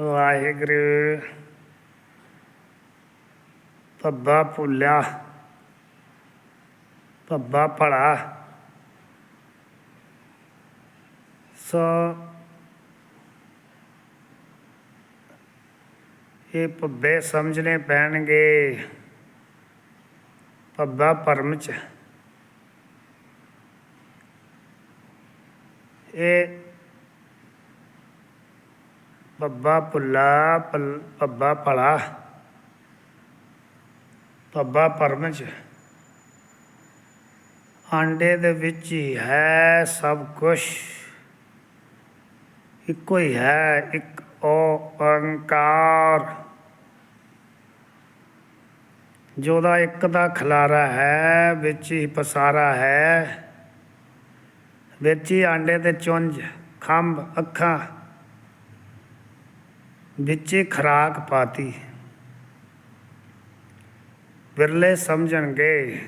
ਵਾਹਿਗੁਰੂ। ਪੱਬਾ ਭੁੱਲਿਆ ਪੱਬਾ ਭਲਾ। ਸੋ ਇਹ ਪੱਬੇ ਸਮਝਣੇ ਪੈਣਗੇ। ਪੱਬਾ ਪਰਮ ਚ। ਇਹ ਬੱਬਾ ਭੁੱਲਾ ਪਲ- ਪੱਬਾ ਭਲਾ ਪੱਬਾ ਪਰਮਜ। ਆਂਡੇ ਦੇ ਵਿੱਚ ਹੀ ਹੈ ਸਭ ਕੁਝ ਇੱਕੋ ਹੀ ਹੈ, ਇੱਕ ਓੰਕਾਰ ਜੋ ਦਾ ਇੱਕ ਦਾ ਖਲਾਰਾ ਹੈ, ਵਿੱਚ ਹੀ ਪਸਾਰਾ ਹੈ। ਵਿੱਚ ਹੀ ਆਂਡੇ ਦੇ ਚੁੰਝ, ਖੰਭ, ਅੱਖਾਂ। ਵਿੱਚ ਹੀ ਖਰਾਕ ਪਾਤੀ। ਵਿਰਲੇ ਸਮਝਣਗੇ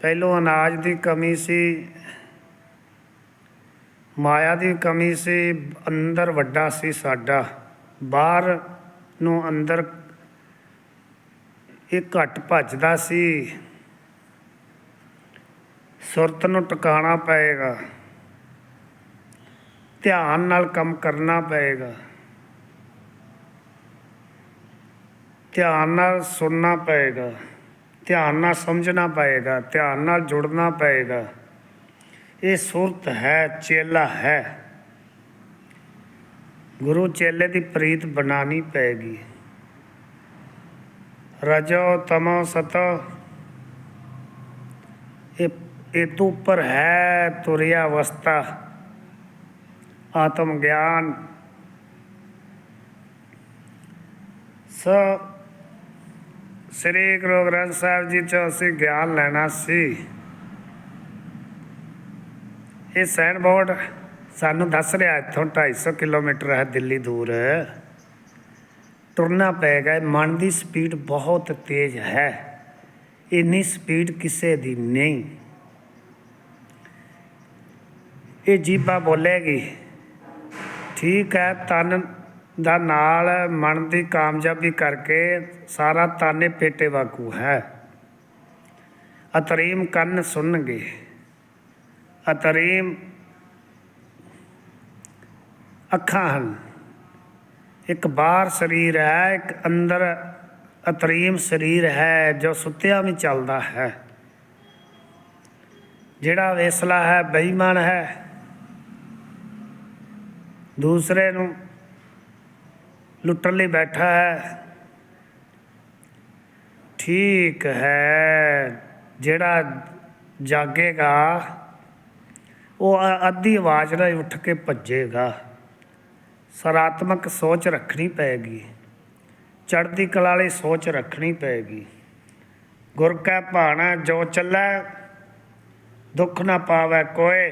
ਪਹਿਲੋਂ ਅਨਾਜ ਦੀ ਕਮੀ ਸੀ, ਮਾਇਆ ਦੀ ਕਮੀ ਸੀ, ਅੰਦਰ ਵੱਡਾ ਸੀ ਸਾਡਾ। ਬਾਹਰ ਨੂੰ ਅੰਦਰ ਇਹ ਘਟ ਭੱਜਦਾ ਸੀ। ਸੁਰਤ ਨੂੰ ਟਿਕਾਣਾ ਪਏਗਾ। ਧਿਆਨ ਨਾਲ ਕੰਮ ਕਰਨਾ ਪਏਗਾ। ਧਿਆਨ ਨਾਲ ਸੁਣਨਾ ਪਏਗਾ। ਧਿਆਨ ਨਾਲ ਸਮਝਣਾ ਪਏਗਾ। ਧਿਆਨ ਨਾਲ ਜੁੜਨਾ ਪਏਗਾ। ਇਹ ਸੁਰਤ ਹੈ, ਚੇਲਾ ਹੈ। ਗੁਰੂ ਚੇਲੇ ਦੀ ਪ੍ਰੀਤ ਬਣਾਣੀ ਪਏਗੀ। ਰਜੋ ਤਮੋ ਸਤੋ। ਇਹ ਇਹ ਤੋਂ ਉੱਪਰ ਹੈ ਤੁਰਿਆ ਅਵਸਥਾ। ਆਤਮ ਗਿਆਨ। ਸੋ ਸ੍ਰੀ ਗੁਰੂ ਗ੍ਰੰਥ ਸਾਹਿਬ ਜੀ ਚੋਂ ਅਸੀਂ ਗਿਆਨ ਲੈਣਾ ਸੀ। ਇਹ ਸੈਨ ਬੋਰਡ ਸਾਨੂੰ ਦੱਸ ਰਿਹਾ, ਇੱਥੋਂ 250 ਕਿਲੋਮੀਟਰ ਹੈ ਦਿੱਲੀ ਦੂਰ। ਤੁਰਨਾ ਪਏਗਾ ਮਨ ਦੀ ਸਪੀਡ ਬਹੁਤ ਤੇਜ਼ ਹੈ। ਇੰਨੀ ਸਪੀਡ ਕਿਸੇ ਦੀ ਨਹੀਂ। ਇਹ ਜੀਬਾ ਬੋਲੇਗੀ ਠੀਕ ਹੈ, ਤਨ ਦਾ ਨਾਲ ਮਨ ਦੀ ਕਾਮਯਾਬੀ ਕਰਕੇ ਸਾਰਾ ਤਾਨੇ ਪੇਟੇ ਵਾਕੂ ਹੈ। ਅਤਰੀਮ ਕੰਨ ਸੁਣਨਗੇ। ਅਤਰੀਮ ਅੱਖਾਂ ਹਨ। ਇੱਕ ਬਾਹਰ ਸਰੀਰ ਹੈ, ਇੱਕ ਅੰਦਰ ਅਤਰੀਮ ਸਰੀਰ ਹੈ, ਜੋ ਸੁੱਤਿਆ ਵੀ ਚੱਲਦਾ ਹੈ। ਜਿਹੜਾ ਵੇਸਲਾ ਹੈ, ਬੇਈਮਾਨ ਹੈ। ਦੂਸਰੇ ਨੂੰ ਲੁੱਟਣ ਲਈ ਬੈਠਾ ਹੈ। ਠੀਕ ਹੈ, ਜਿਹੜਾ ਜਾਗੇਗਾ, ਉਹ ਅੱਧੀ ਆਵਾਜ਼ ਨਾਲ ਉੱਠ ਕੇ ਭੱਜੇਗਾ। ਸਰਾਤਮਕ ਸੋਚ ਰੱਖਣੀ ਪਏਗੀ ਚੜ੍ਹਦੀ ਕਲਾ ਵਾਲੀ ਸੋਚ ਰੱਖਣੀ ਪਏਗੀ ਗੁਰ ਕੈ ਭਾਣਾ ਜੋ ਚੱਲੈ, ਦੁੱਖ ਨਾ ਪਾਵੈ ਕੋਏ।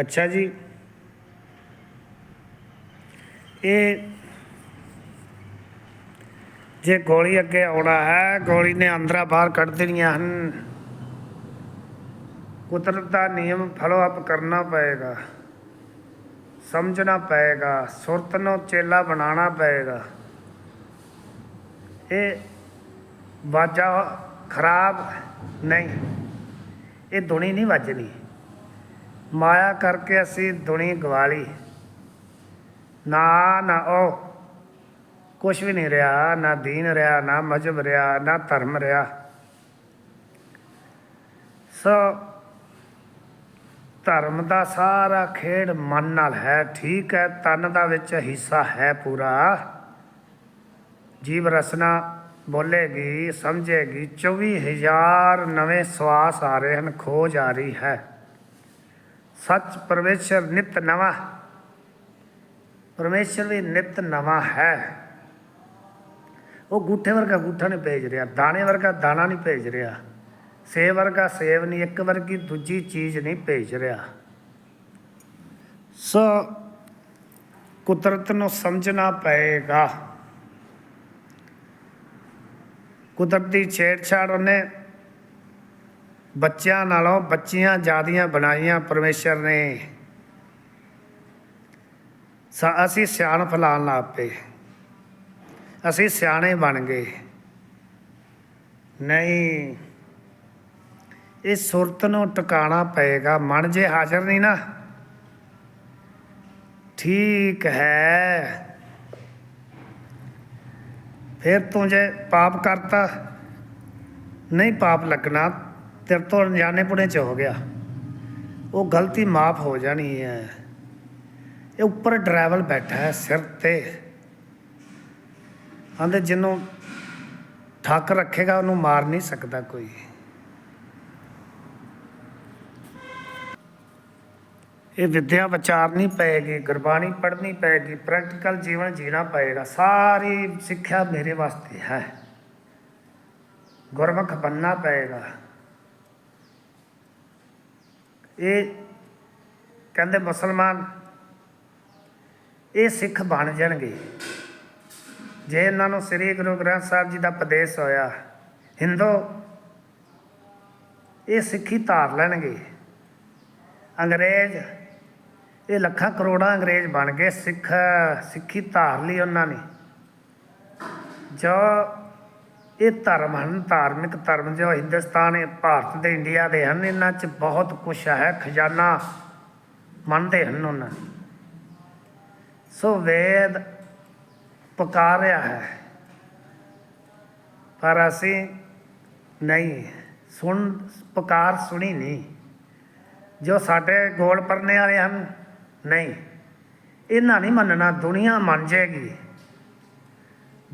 ਅੱਛਾ ਜੀ। ਇਹ ਜੇ ਗੋਲੀ ਅੱਗੇ ਆਉਣਾ ਹੈ, ਗੋਲੀ ਨੇ ਅੰਦਰਾਂ ਬਾਹਰ ਕੱਢ ਦੇਣੀਆਂ ਹਨ। ਕੁਦਰਤ ਦਾ ਨਿਯਮ ਫਾਲੋ ਅਪ ਕਰਨਾ ਪਏਗਾ, ਸਮਝਣਾ ਪਏਗਾ, ਸੁਰਤ ਨੂੰ ਚੇਲਾ ਬਣਾਉਣਾ ਪਏਗਾ। ਇਹ ਵਾਜਾ ਖਰਾਬ ਨਹੀਂ, ਇਹ ਧੁਨੀ ਨਹੀਂ ਵੱਜਣੀ। ਮਾਇਆ ਕਰਕੇ ਅਸੀਂ ਧੁਨੀ ਗਵਾ ਲਈ ਨਾ ਨਾ ਉਹ। ਕੁਛ ਵੀ ਨਹੀਂ ਰਿਹਾ, ਨਾ ਦੀਨ ਰਿਹਾ, ਨਾ ਮਜਬ ਰਿਹਾ, ਨਾ ਧਰਮ ਰਿਹਾ। ਸੋ ਧਰਮ ਦਾ ਸਾਰਾ ਖੇਡ ਮਨ ਨਾਲ ਹੈ, ਠੀਕ ਹੈ, ਤਨ ਦਾ ਵਿੱਚ ਹਿੱਸਾ ਹੈ ਪੂਰਾ। ਜੀਵ ਰਸਨਾ ਬੋਲੇਗੀ, ਸਮਝੇਗੀ 24000 ਨਵੇਂ ਸਵਾਸ ਆ ਰਹੇ ਹਨ, ਖੋਜ ਆ ਰਹੀ ਹੈ। ਸੱਚ ਪਰਮੇਸ਼ਰ ਨਿਤ ਨਵਾਂ ਪਰਮੇਸ਼ਰ ਵੀ ਨਿਤ ਨਵਾਂ ਹੈ। ਉਹ ਗੂਠੇ ਵਰਗਾ ਗੂਠਾ ਨਹੀਂ ਭੇਜ ਰਿਹਾ, ਦਾਣੇ ਵਰਗਾ ਦਾਣਾ ਨਹੀਂ ਭੇਜ ਰਿਹਾ। ਸੇਬ ਵਰਗਾ ਸੇਬ ਨਹੀਂ, ਇੱਕ ਵਰਗੀ ਦੂਜੀ ਚੀਜ਼ ਨਹੀਂ ਭੇਜ ਰਿਹਾ। ਸੋ ਕੁਦਰਤ ਨੂੰ ਸਮਝਣਾ ਪਏਗਾ। ਕੁਦਰਤ ਦੀ ਛੇੜਛਾੜ ਉਹਨੇ ਬੱਚਿਆਂ ਨਾਲੋਂ ਬੱਚੀਆਂ ਜਿਆਦੀਆਂ ਬਣਾਈਆਂ ਪਰਮੇਸ਼ਰ ਨੇ। ਅਸੀਂ ਸਿਆਣ ਫਲਾਣ ਲੱਗ ਪਏ। ਅਸੀਂ ਸਿਆਣੇ ਬਣ ਗਏ। ਨਹੀਂ ਇਹ ਸੁਰਤ ਨੂੰ ਟਿਕਾਣਾ ਪਏਗਾ। ਮਨ ਜੇ ਹਾਜ਼ਰ ਨਹੀਂ ਨਾ। ਠੀਕ ਹੈ। ਫਿਰ ਤੂੰ ਜੇ ਪਾਪ ਕਰਤਾ, ਨਹੀਂ ਪਾਪ ਲੱਗਣਾ, ਤੇਰੇ ਤੋਂ ਅਣਜਾਣੇ ਪੁਣੇ ਚ ਹੋ ਗਿਆ। ਉਹ ਗਲਤੀ ਮਾਫ ਹੋ ਜਾਣੀ ਹੈ। ਇਹ ਉੱਪਰ ਡਰਾਈਵਰ ਬੈਠਾ ਹੈ ਸਿਰ ਤੇ। ਆਂਦੇ ਜਿਹਨੂੰ ਠੱਕ ਰੱਖੇਗਾ, ਉਹਨੂੰ ਮਾਰ ਨਹੀਂ ਸਕਦਾ ਕੋਈ। ਇਹ ਵਿਦਿਆ ਵਿਚਾਰਨੀ ਪਏਗੀ, ਗੁਰਬਾਣੀ ਪੜ੍ਹਨੀ ਪਏਗੀ ਪ੍ਰੈਕਟੀਕਲ ਜੀਵਨ ਜੀਣਾ ਪਏਗਾ। ਸਾਰੀ ਸਿੱਖਿਆ ਮੇਰੇ ਵਾਸਤੇ ਹੈ। ਗੁਰਮੁਖ ਬੰਨਾ ਪਏਗਾ। ਇਹ ਕਹਿੰਦੇ ਮੁਸਲਮਾਨ ਇਹ ਸਿੱਖ ਬਣ ਜਾਣਗੇ। ਜੇ ਇਹਨਾਂ ਨੂੰ ਸ੍ਰੀ ਗੁਰੂ ਗ੍ਰੰਥ ਸਾਹਿਬ ਜੀ ਦਾ ਉਪਦੇਸ਼ ਹੋਇਆ, ਹਿੰਦੂ ਇਹ ਸਿੱਖੀ ਧਾਰ ਲੈਣਗੇ। ਅੰਗਰੇਜ਼, ਇਹ ਲੱਖਾਂ ਕਰੋੜਾਂ ਅੰਗਰੇਜ਼ ਬਣ ਗਏ ਸਿੱਖ, ਸਿੱਖੀ ਧਾਰ ਲਈ ਉਹਨਾਂ ਨੇ। ਜੋ ਇਹ ਧਰਮ ਹਨ, ਧਾਰਮਿਕ ਧਰਮ ਜੋ ਹਿੰਦੁਸਤਾਨ ਇਹ ਭਾਰਤ ਦੇ ਇੰਡੀਆ ਦੇ ਹਨ, ਇਹਨਾਂ 'ਚ ਬਹੁਤ ਕੁਝ ਹੈ, ਖਜ਼ਾਨਾ ਮੰਨਦੇ ਹਨ ਉਹਨਾਂ ਸੋ ਵੇਦ ਪੁਕਾਰ ਰਿਹਾ ਹੈ। ਪਰ ਅਸੀਂ ਨਹੀਂ, ਸੁਣ, ਪੁਕਾਰ ਸੁਣੀ ਨਹੀਂ। ਜੋ ਸਾਡੇ ਗੋਲ ਪਰਨੇ ਵਾਲੇ ਹਨ, ਨਹੀਂ। ਇਹਨਾਂ ਨਹੀਂ ਮੰਨਣਾ, ਦੁਨੀਆ ਮੰਨ ਜਾਏਗੀ।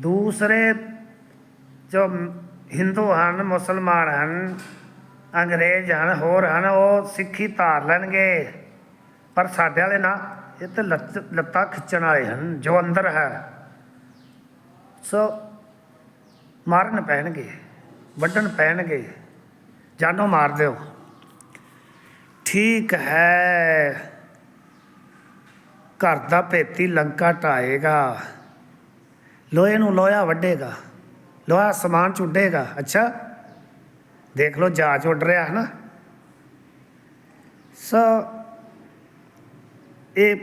ਦੂਸਰੇ ਜੋ ਹਿੰਦੂ ਹਨ, ਮੁਸਲਮਾਨ ਹਨ, ਅੰਗਰੇਜ਼ ਹਨ, ਹੋਰ ਹਨ, ਉਹ ਸਿੱਖੀ ਧਾਰ ਲੈਣਗੇ। ਪਰ ਸਾਡੇ ਵਾਲੇ ਨਾ। ਇਹ ਤਾਂ ਲੱਤ ਲੱਤਾਂ ਖਿੱਚਣ ਵਾਲੇ ਹਨ, ਜੋ ਅੰਦਰ ਹੈ, ਸੋ ਮਾਰਨ ਪੈਣਗੇ, ਵੱਢਣ ਪੈਣਗੇ, ਜਾਨੋਂ ਮਾਰ ਦਿਓ। ਠੀਕ ਹੈ। ਘਰ ਦਾ ਭੇਤੀ ਲੰਕਾ ਢਾਏਗਾ। ਲੋਹੇ ਨੂੰ ਲੋਹਾ ਵੱਢੇਗਾ। ਲੋਹਾ ਸਮਾਨ ਚ ਉੱਡੇਗਾ ਅੱਛਾ, ਦੇਖ ਲਓ, ਜਹਾਜ਼ ਉੱਡ ਰਿਹਾ ਹੈ ਨਾ। ਸੋ ਇਹ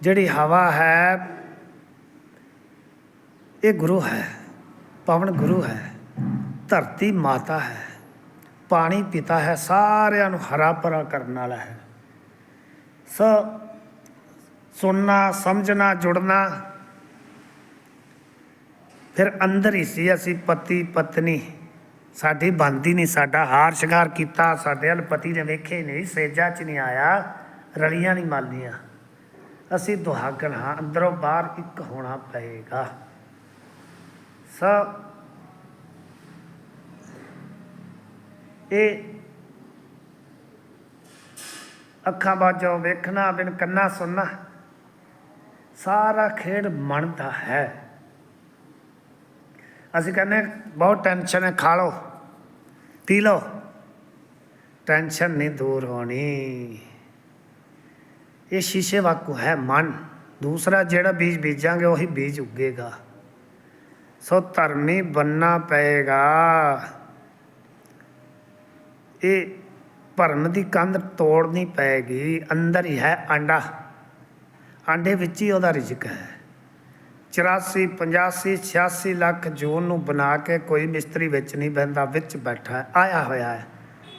ਜਿਹੜੀ ਹਵਾ ਹੈ, ਇਹ ਗੁਰੂ ਹੈ, ਪਵਨ ਗੁਰੂ ਹੈ, ਧਰਤੀ ਮਾਤਾ ਹੈ, ਪਾਣੀ ਪਿਤਾ ਹੈ, ਸਾਰਿਆਂ ਨੂੰ ਹਰਾ ਭਰਾ ਕਰਨ ਵਾਲਾ ਹੈ। ਸੋ ਸੁਣਨਾ, ਸਮਝਣਾ, ਜੁੜਨਾ, ਫਿਰ ਅੰਦਰ ਹੀ ਸੀ ਅਸੀਂ ਪਤੀ ਪਤਨੀ। ਸਾਡੀ ਬੰਦੀ ਨਹੀਂ, ਸਾਡਾ ਹਾਰ ਸ਼ਿੰਗਾਰ ਕੀਤਾ, ਸਾਡੇ ਵੱਲ ਪਤੀ ਨੇ ਵੇਖੇ ਨਹੀਂ ਸੇਜਾ ਚ ਨਹੀਂ ਆਇਆ, ਰਲੀਆਂ ਨਹੀਂ ਮਾਲੀਆਂ ਅਸੀਂ ਦੁਹਾਗਣ ਹਾਂ, ਅੰਦਰੋਂ ਬਾਹਰ ਇੱਕ ਹੋਣਾ ਪਏਗਾ। ਸੋ ਇਹ ਅੱਖਾਂ ਬਾਝੋਂ ਵੇਖਣਾ, ਬਿਨ ਕੰਨਾ ਸੁਣਨਾ, ਸਾਰਾ ਖੇਡ ਮਨ ਦਾ ਹੈ। ਅਸੀਂ ਕਹਿੰਦੇ ਬਹੁਤ ਟੈਨਸ਼ਨ ਹੈ, ਖਾ ਲਓ। ਪੀ ਲਓ। ਟੈਨਸ਼ਨ ਨਹੀਂ ਦੂਰ ਹੋਣੀ। ਇਹ ਸ਼ੀਸ਼ੇ ਵਾਕੂ ਹੈ ਮਨ। ਦੂਸਰਾ ਜਿਹੜਾ ਬੀਜ ਬੀਜਾਂਗੇ ਉਹੀ ਬੀਜ ਉੱਗੇਗਾ। ਸੋ ਧਰਮੀ ਬੰਨਾ ਪਏਗਾ। ਇਹ ਭਰਮ ਦੀ ਕੰਧ ਤੋੜਨੀ ਪਏਗੀ। ਅੰਦਰ ਹੀ ਹੈ ਆਂਡਾ ਆਂਡੇ ਵਿੱਚ ਹੀ ਉਹਦਾ ਰਿਜ਼ਕ ਹੈ। 84 85 86 ਲੱਖ ਜੂਨ ਨੂੰ ਬਣਾ ਕੇ ਕੋਈ ਮਿਸਤਰੀ ਵਿੱਚ ਨਹੀਂ ਬਹਿੰਦਾ, ਵਿੱਚ ਬੈਠਾ ਆਇਆ ਹੋਇਆ ਹੈ।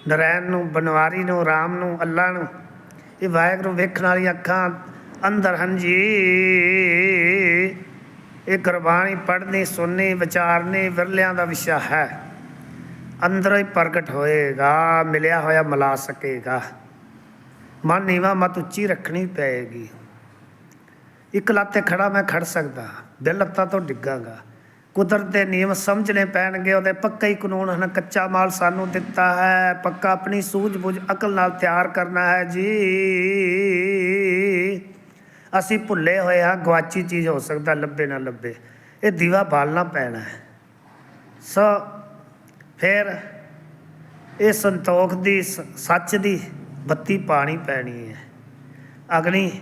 ਨਰੈਣ ਨੂੰ, ਬਨਵਾਰੀ ਨੂੰ, ਰਾਮ ਨੂੰ, ਅੱਲਾ ਨੂੰ। ਇਹ ਵਾਹਿਗੁਰੂ ਵੇਖਣ ਵਾਲੀ ਅੱਖਾਂ ਅੰਦਰ ਹੰਜੀ ਇਹ ਗੁਰਬਾਣੀ ਪੜ੍ਹਨੀ, ਸੁਣਨੀ, ਵਿਚਾਰਨੀ, ਵਿਰਲਿਆਂ ਦਾ ਵਿਸ਼ਾ ਹੈ। ਅੰਦਰੋਂ ਹੀ ਪ੍ਰਗਟ ਹੋਏਗਾ, ਮਿਲਿਆ ਹੋਇਆ ਮਿਲਾ ਸਕੇਗਾ। ਮਨ ਨੀਵਾ ਮਤ ਉੱਚੀ ਰੱਖਣੀ ਪਏਗੀ। ਇੱਕ ਲੱਤ ਤੇ ਖੜਾ ਮੈਂ ਖੜ ਸਕਦਾ, ਦਿਲ ਲੱਤਾਂ ਤੋਂ ਡਿੱਗਾਂਗਾ। ਕੁਦਰਤ ਦੇ ਨਿਯਮ ਸਮਝਣੇ ਪੈਣਗੇ, ਉਹਦੇ ਪੱਕਾ ਹੀ ਕਾਨੂੰਨ ਹਨ। ਕੱਚਾ ਮਾਲ ਸਾਨੂੰ ਦਿੱਤਾ ਹੈ, ਪੱਕਾ ਆਪਣੀ ਸੂਝ-ਬੂਝ, ਅਕਲ ਨਾਲ ਤਿਆਰ ਕਰਨਾ ਹੈ ਜੀ। ਅਸੀਂ ਭੁੱਲੇ ਹੋਏ ਹਾਂ ਗਵਾਚੀ ਚੀਜ਼ ਹੋ ਸਕਦਾ, ਲੱਭੇ ਨਾ ਲੱਭੇ। ਇਹ ਦੀਵਾ ਬਾਲਣਾ ਪੈਣਾ ਹੈ। ਸੋ ਫਿਰ ਇਹ ਸੰਤੋਖ ਦੀ, ਸ- ਸੱਚ ਦੀ ਬੱਤੀ ਪਾਣੀ ਪੈਣੀ ਹੈ। ਅਗਨੀ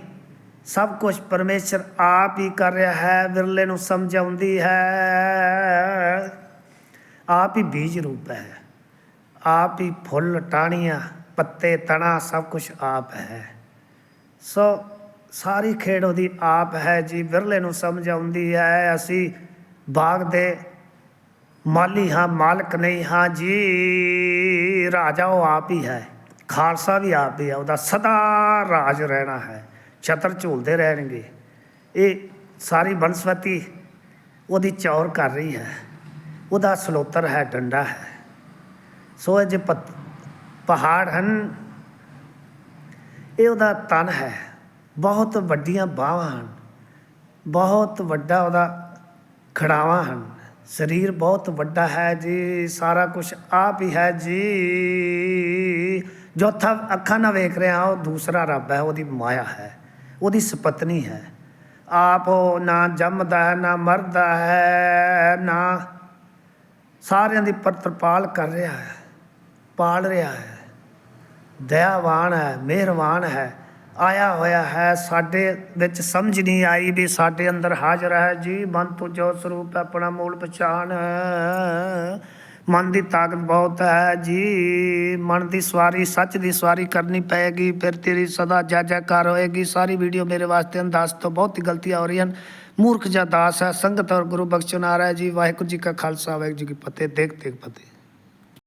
ਸਭ ਕੁਝ ਪਰਮੇਸ਼ਰ ਆਪ ਹੀ ਕਰ ਰਿਹਾ ਹੈ, ਵਿਰਲੇ ਨੂੰ ਸਮਝ ਆਉਂਦੀ ਹੈ। ਆਪ ਹੀ ਬੀਜ ਰੂਪ ਹੈ। ਆਪ ਹੀ ਫੁੱਲ, ਟਾਹਣੀਆਂ, ਪੱਤੇ, ਤਣਾ, ਸਭ ਕੁਝ ਆਪ ਹੈ। ਸੋ ਸਾਰੀ ਖੇਡ ਉਹਦੀ ਆਪ ਹੈ ਜੀ, ਵਿਰਲੇ ਨੂੰ ਸਮਝ ਆਉਂਦੀ ਹੈ। ਅਸੀਂ ਬਾਗ ਦੇ ਮਾਲੀ ਹਾਂ, ਮਾਲਕ ਨਹੀਂ ਹਾਂ ਜੀ। ਰਾਜਾ ਉਹ ਆਪ ਹੀ ਹੈ। ਖਾਲਸਾ ਵੀ ਆਪ ਹੀ ਹੈ। ਉਹਦਾ ਸਦਾ ਰਾਜ ਰਹਿਣਾ ਹੈ। ਛਤਰ ਝੂਲਦੇ ਰਹਿਣਗੇ। ਇਹ ਸਾਰੀ ਬਨਸਪਤੀ ਉਹਦੀ ਚੌਰ ਕਰ ਰਹੀ ਹੈ। ਉਹਦਾ ਸਲੋਤਰ ਹੈ, ਡੰਡਾ ਹੈ। ਸੋ ਇਹ ਜੇ ਪਤ- ਪਹਾੜ ਹਨ, ਇਹ ਉਹਦਾ ਤਨ ਹੈ। ਬਹੁਤ ਵੱਡੀਆਂ ਬਾਹਾਂ ਹਨ। ਬਹੁਤ ਵੱਡਾ ਉਹਦਾ ਖੜਾਵਾਂ ਹਨ। ਸਰੀਰ ਬਹੁਤ ਵੱਡਾ ਹੈ ਜੀ, ਸਾਰਾ ਕੁਝ ਆਪ ਹੀ ਹੈ ਜੀ। ਜੋ ਥਾ ਅੱਖਾਂ ਨਾਲ ਵੇਖ ਰਿਹਾ ਉਹ ਦੂਸਰਾ ਰੱਬ ਹੈ, ਉਹਦੀ ਮਾਇਆ ਹੈ। ਉਹਦੀ ਸਪਤਨੀ ਹੈ। ਆਪ ਉਹ ਨਾ ਜੰਮਦਾ ਹੈ, ਨਾ ਮਰਦਾ ਹੈ, ਨਾ ਸਾਰਿਆਂ ਦੀ ਪਰਤਪਾਲ ਕਰ ਰਿਹਾ ਹੈ, ਪਾਲ ਰਿਹਾ ਹੈ। ਦਇਆਵਾਨ ਹੈ ਮਿਹਰਬਾਨ ਹੈ, ਆਇਆ ਹੋਇਆ ਹੈ। ਸਾਡੇ ਵਿੱਚ ਸਮਝ ਨਹੀਂ ਆਈ ਵੀ ਸਾਡੇ ਅੰਦਰ ਹਾਜ਼ਰ ਹੈ। ਜੀ ਮਨ ਤੋਂ ਜੋ ਸਰੂਪ ਆਪਣਾ ਮੂਲ ਪਛਾਣ। ਮਨ ਦੀ ਤਾਕਤ ਬਹੁਤ ਹੈ ਜੀ। ਮਨ ਦੀ ਸਵਾਰੀ, ਸੱਚ ਦੀ ਸਵਾਰੀ ਕਰਨੀ ਪਏਗੀ। ਫਿਰ ਤੇਰੀ ਸਦਾ ਜੈ ਜੈਕਾਰ ਹੋਏਗੀ। ਸਾਰੀ ਵੀਡੀਓ ਮੇਰੇ ਵਾਸਤੇ ਅੰਦਾਜ਼ ਤੋਂ ਬਹੁਤ ਹੀ ਗਲਤੀਆਂ ਹੋ ਰਹੀਆਂ ਹਨ। ਮੂਰਖ ਜਾਂ ਦਾਸ ਹੈ, ਸੰਗਤ ਔਰ ਗੁਰੂ ਬਖਸ਼ਣ ਆ ਰਿਹਾ ਹੈ ਜੀ। ਵਾਹਿਗੁਰੂ ਜੀ ਕਾ ਖਾਲਸਾ, ਵਾਹਿਗੁਰੂ ਜੀ ਕੀ ਫਤਿਹ। ਦੇਖ ਦੇਖ, ਫਤਿਹ।